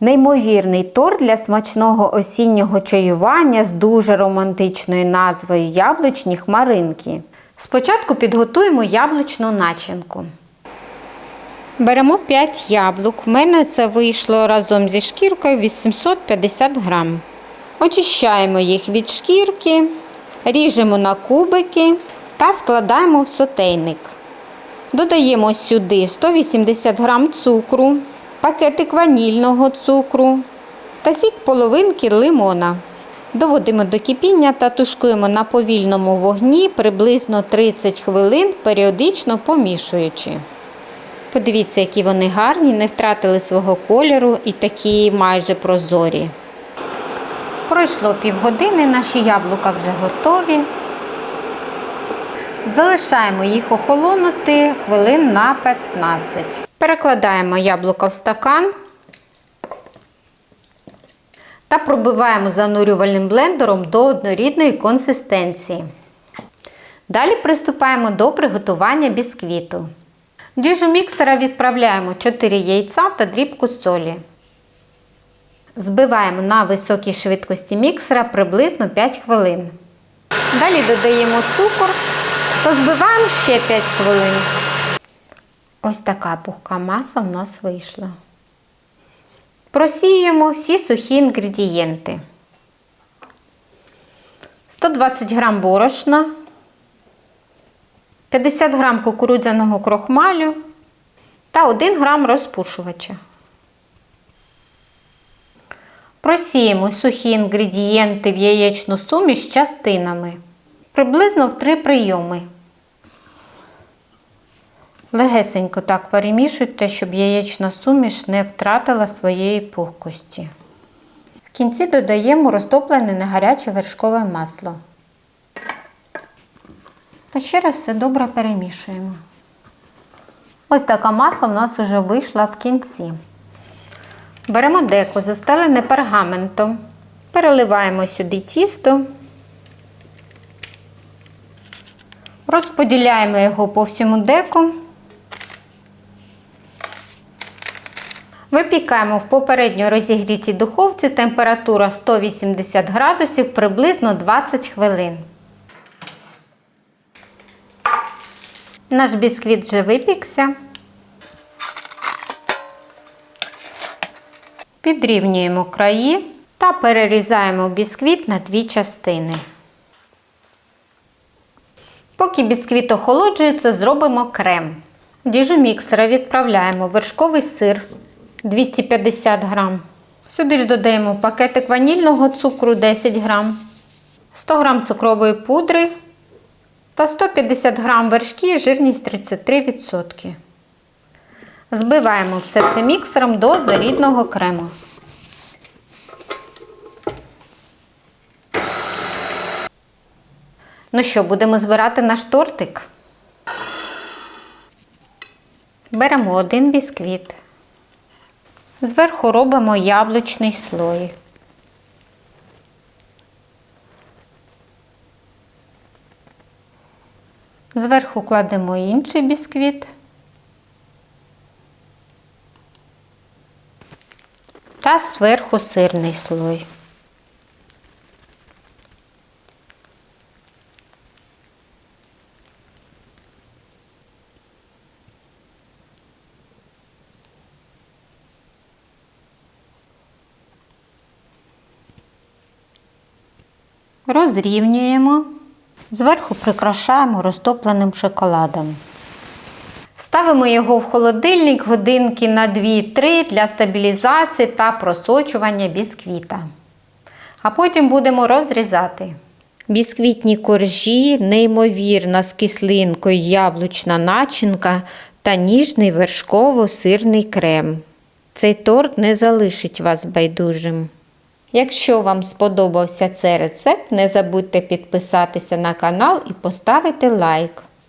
Неймовірний торт для смачного осіннього чаювання з дуже романтичною назвою Яблучні хмаринки. Спочатку підготуємо яблучну начинку. Беремо 5 яблук. В мене це вийшло разом зі шкіркою 850 грам. Очищаємо їх від шкірки, ріжемо на кубики та складаємо в сотейник. Додаємо сюди 180 грам цукру, пакетик ванільного цукру та сік половинки лимона. Доводимо до кипіння та тушкуємо на повільному вогні приблизно 30 хвилин, періодично помішуючи. Подивіться, які вони гарні, не втратили свого кольору і такі майже прозорі. Пройшло півгодини, наші яблука вже готові. Залишаємо їх охолонути хвилин на 15. Перекладаємо яблука в стакан та пробиваємо занурювальним блендером до однорідної консистенції. Далі приступаємо до приготування бісквіту. В діжу міксера відправляємо 4 яйця та дрібку солі. Збиваємо на високій швидкості міксера приблизно 5 хвилин. Далі додаємо цукор та збиваємо ще 5 хвилин. Ось така пухка маса в нас вийшла. Просіємо всі сухі інгредієнти. 120 г борошна, 50 г кукурудзяного крохмалю та 1 г розпушувача. Просіємо сухі інгредієнти в яєчну суміш частинами, приблизно в 3 прийоми. Легесенько так перемішуйте, щоб яєчна суміш не втратила своєї пухкості. В кінці додаємо розтоплене негаряче вершкове масло. Та ще раз все добре перемішуємо. Ось така маса в нас вже вийшла в кінці. Беремо деко, застелене пергаментом, переливаємо сюди тісто, розподіляємо його по всьому деку. Випікаємо в попередньо розігрітій духовці температура 180 градусів приблизно 20 хвилин. Наш бісквіт вже випікся. Підрівнюємо краї та перерізаємо бісквіт на дві частини. Поки бісквіт охолоджується, зробимо крем. В діжу міксера відправляємо вершковий сир 250 грам. Сюди ж додаємо пакетик ванільного цукру 10 грам, 100 грам цукрової пудри та 150 грам вершки, жирність 33%. Збиваємо все це міксером до однорідного крему. Ну що, будемо збирати наш тортик? Беремо один бісквіт. Зверху робимо яблучний слой. Зверху кладемо інший бісквіт. Та зверху сирний слой. Розрівнюємо. Зверху прикрашаємо розтопленим шоколадом. Ставимо його в холодильник годинки на 2-3 для стабілізації та просочування бісквіта. А потім будемо розрізати. Бісквітні коржі, неймовірна з кислинкою яблучна начинка та ніжний вершково-сирний крем. Цей торт не залишить вас байдужим. Якщо вам сподобався цей рецепт, не забудьте підписатися на канал і поставити лайк.